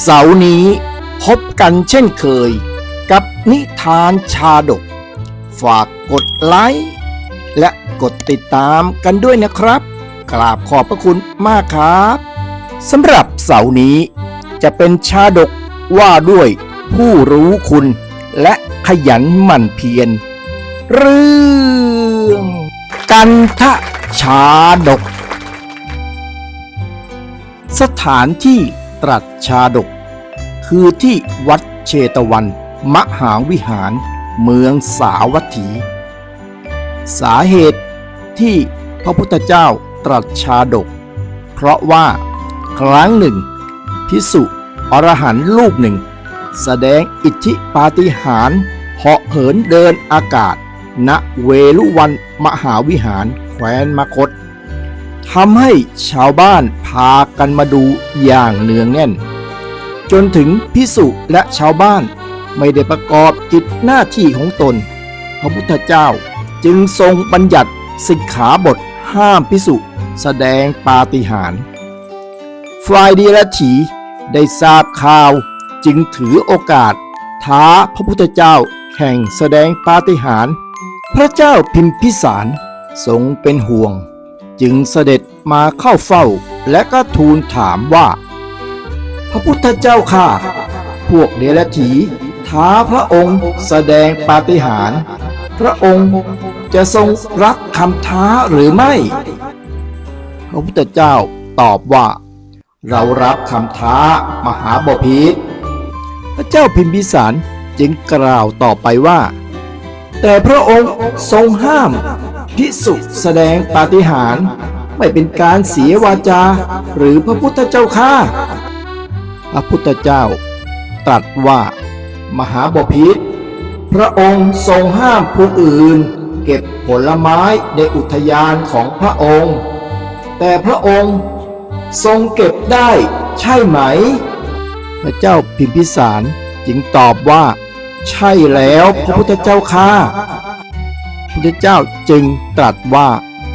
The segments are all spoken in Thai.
เสาร์นี้พบกันเช่นเคย กับนิทานชาดก ฝากกดไลค์ และกดติดตามกันด้วยนะครับกราบขอบพระคุณมากครับสำหรับเสาร์นี้จะเป็นชาดกว่าด้วยผู้รู้คุณ และขยันหมั่นเพียรเรื่องกันทะชาดก สถานที่ ตรัสชาดก คือที่วัดเชตวัน มหาวิหาร เมืองสาวัตถี สาเหตุที่พระพุทธเจ้าตรัสชาดก เพราะว่าครั้งหนึ่ง พิสุอรหันลูกหนึ่ง แสดงอิทธิปาฏิหาริย์เหาะเหินเดินอากาศ ณเวลุวันมหาวิหารแคว้นมคต ทำให้ชาวบ้านพากันมาดูอย่างเนืองแน่น จนถึงพิสุและชาวบ้านไม่ได้ประกอบกิจหน้าที่ของตน พระพุทธเจ้าจึงทรงบัญญัติสิกขาบทห้ามพิสุแสดงปาฏิหาริย์ฝ่ายดีรถีได้ทราบข่าวจึงถือโอกาส ท้าพระพุทธเจ้าแข่งแสดงปาฏิหาริย์พระเจ้าพิมพิสารทรงเป็นห่วง จึงเสด็จมาเข้าเฝ้าและก็ทูลถามว่า พระพุทธเจ้าข้าพวกเดรัจฉีท้าพระองค์แสดงปาฏิหาริย์พระองค์จะทรงรับคำท้าหรือไม่ พระพุทธเจ้าตอบว่า เรารับคำท้ามหาบพิตรพระเจ้าพิมพิสารจึงกล่าวต่อไปว่า แต่พระองค์ทรงห้าม พิสุแสดงปาฏิหาริย์ไม่เป็นการเสียวาจา หรือพระพุทธเจ้าข้าพระพุทธเจ้า ตรัสว่า มหาบพิตรพระองค์ทรงห้ามผู้อื่น เก็บผลไม้ในอุทยานของพระองค์ แต่พระองค์ทรงเก็บได้ใช่ไหม พระเจ้าพิมพิสารจึงตอบว่า ใช่แล้วพระพุทธเจ้าข้า พระพุทธเจ้าจึงตรัสว่า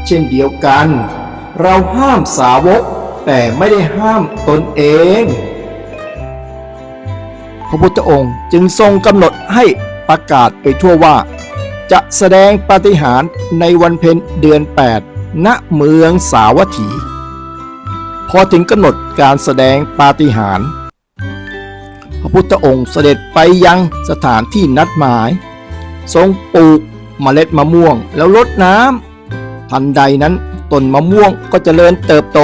เช่นเดียวกัน เราห้ามสาวก แต่ไม่ได้ห้ามตนเอง พระพุทธองค์จึงทรงกำหนดให้ประกาศไปทั่วว่า จะแสดงปาฏิหาริย์ในวันเพ็ญเดือน 8 ณเมืองสาวัตถีพอถึงกำหนดการแสดงปาฏิหาริย์พระพุทธองค์เสด็จไปยังสถานที่นัดหมาย ทรงปลูก เมล็ดมะม่วงแล้วรดน้ำทันใดนั้นต้นมะม่วงก็เจริญเติบโต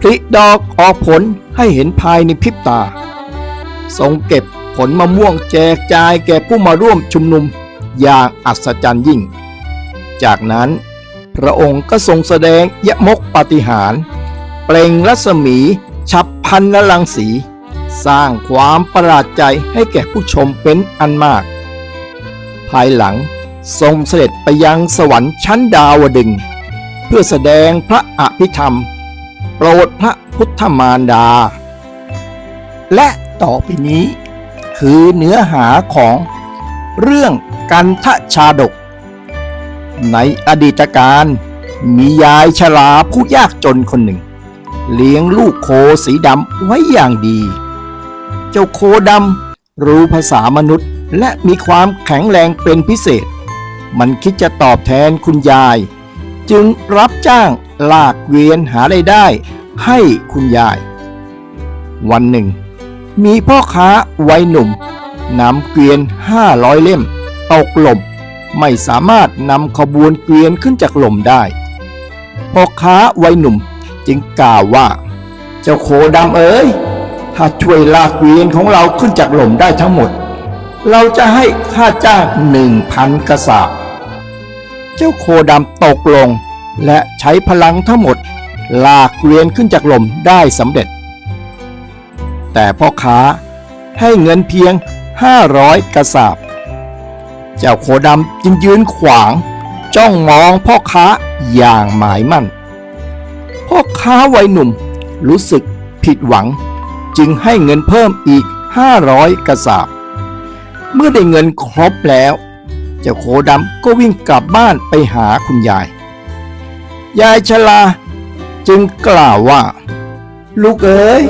ผลิดอกออกผลให้เห็นภายในพริบตา ทรงเก็บผลมะม่วงแจกจ่ายแก่ผู้มาร่วมชุมนุมอย่างอัศจรรย์ยิ่ง จากนั้นพระองค์ก็ทรงแสดงยมกปฏิหาร เปล่งรัศมี ฉับพันละลังสี สร้างความประหลาดใจให้แก่ผู้ชมเป็นอันมาก ภายหลัง ทรงเสด็จไปยังสวรรค์ชั้นดาวดึง เพื่อแสดงพระอภิธรรม โปรดพระพุทธมารดา และต่อไปนี้ คือเนื้อหาของเรื่องกันทะชาดก ในอดีตการมียายชราผู้ยากจนคนหนึ่ง เลี้ยงลูกโคสีดำไว้อย่างดี เจ้าโคดำรู้ภาษามนุษย์และมีความแข็งแรงเป็นพิเศษ มันคิดจะตอบแทนคุณยาย จึงรับจ้างลากเกวียนหาไรายได้ให้คุณยาย วันหนึ่ง มีพ่อค้าวัยหนุ่มนำเกวียนห้าร้อยเล่ม ตกหล่ม ไม่สามารถนำขบวนเกวียนขึ้นจากหล่มได้ พ่อค้าวัยหนุ่มจึงกล่าวว่า เจ้าโคดำเอ๋ยถ้าช่วยลากเกวียนของเราขึ้นจากหล่มได้ทั้งหมด เราจะให้ค่าจ้างหนึ่งพันกระสาบ เจ้าโคดำตกลง และใช้พลังทั้งหมด ลากเกวียนขึ้นจากหล่มได้สำเร็จ แต่พ่อค้าให้เงินเพียง 500 กระสาบ เจ้าโคดำจึงยืนขวาง จ้องมองพ่อค้าอย่างหมายมั่น พ่อค้าวัยหนุ่มรู้สึกผิดหวัง จึงให้เงินเพิ่มอีก 500 กระสาบ เมื่อได้เงินครบแล้ว เจ้าโคดำก็วิ่งกลับบ้านไปหาคุณยาย ยายชลาจึงกล่าวว่า ลูกเอ๋ย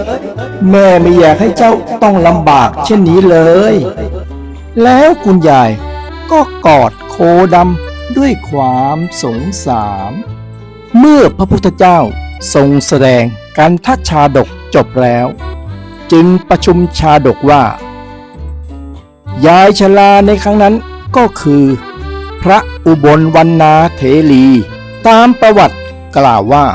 แม่ไม่อยากให้เจ้าต้องลำบากเช่นนี้เลย แล้วคุณยายก็กอดโคดำด้วยความสงสาร เมื่อพระพุทธเจ้าทรงแสดงการทัดชาดกจบแล้ว จึงประชุมชาดกว่า ยายชราในครั้งนั้น ก็คือ พระอุบลวันนาเถรี ตามประวัติกล่าวว่า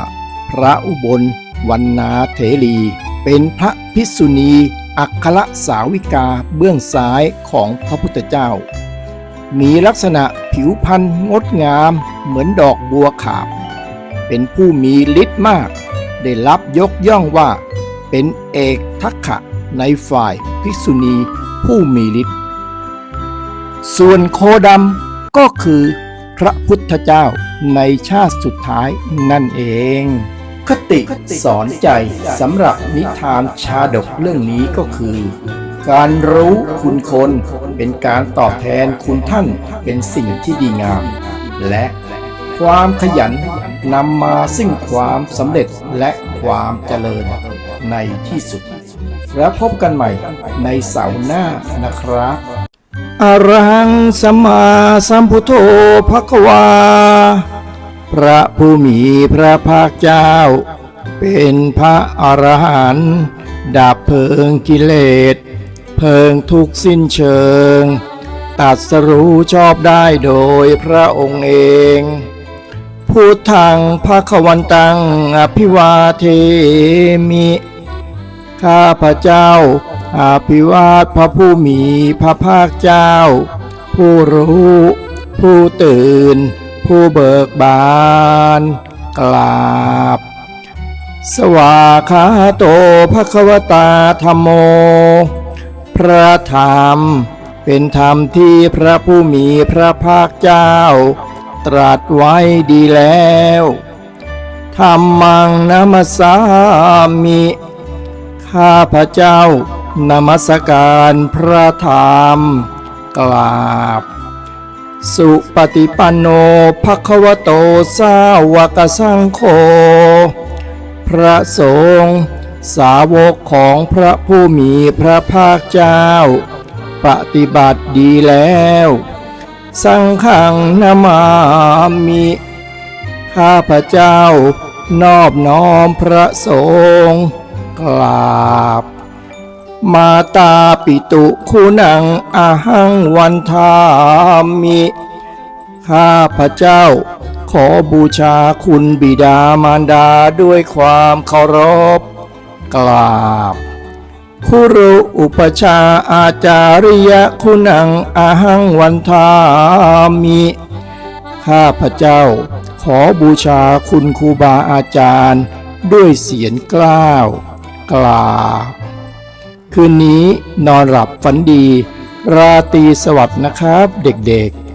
พระอุบลวันนาเถรี เป็นพระภิกษุณีอัครสาวิกาเบื้องซ้ายของพระพุทธเจ้า มีลักษณะผิวพรรณงดงามเหมือนดอกบัวขาวเป็นผู้มีฤทธิ์มาก ได้รับยกย่องว่า เป็นเอกทักขะในฝ่ายภิกษุณีผู้มีฤทธิ์ ส่วนโคดำก็คือพระพุทธเจ้าในชาติสุดท้ายนั่นเอง คติสอนใจสำหรับนิทานชาดกเรื่องนี้ก็คือ การรู้คุณคนเป็นการตอบแทนคุณท่านเป็นสิ่งที่ดีงาม และความขยันนำมาซึ่งความสำเร็จและความเจริญในที่สุด แล้วพบกันใหม่ในเสาร์หน้านะครับ อรหังสัมมาสัมพุทโธภควา พระผู้มีพระภาคเจ้า เป็นพระอรหันต์ดับเพลิงกิเลส เพลิงทุกสิ้นเชิง ตัดสรู้ชอบได้โดยพระองค์เอง พุทธังภาควันตังอภิวาเทมิ ข้าพระเจ้า อาภิวาทพระผู้มีพระภาคเจ้า ผู้รู้ ผู้ตื่น ผู้เบิกบานกราบ สวาคาโตภควตาธรรมโม พระธรรมเป็นธรรมที่พระผู้มีพระภาคเจ้า ตรัสไว้ดีแล้วธรรมังนัมสสามิ ข้าพระเจ้า นมัสการพระธรรม กราบ สุปฏิปันโนภควโตสาวกสังโฆพระสงฆ์สาวกของพระผู้มีพระภาคเจ้า ปฏิบัติดีแล้ว สังฆังนามามิข้าพระเจ้านอบน้อมพระสงฆ์กราบ มาตาปิตุคุณังอาหังวันทามิ ข้าพระเจ้า ขอบูชาคุณบิดามารดาด้วยความเคารพ กราบ คุรุอุปชาอาจาริยคุณังอาหังวันทามิ ข้าพระเจ้า ขอบูชาคุณครูบาอาจารย์ ด้วยเสียงกล้าว กราบ คืนนี้นอนหลับฝันดี ราตรีสวัสดิ์นะครับเด็กๆ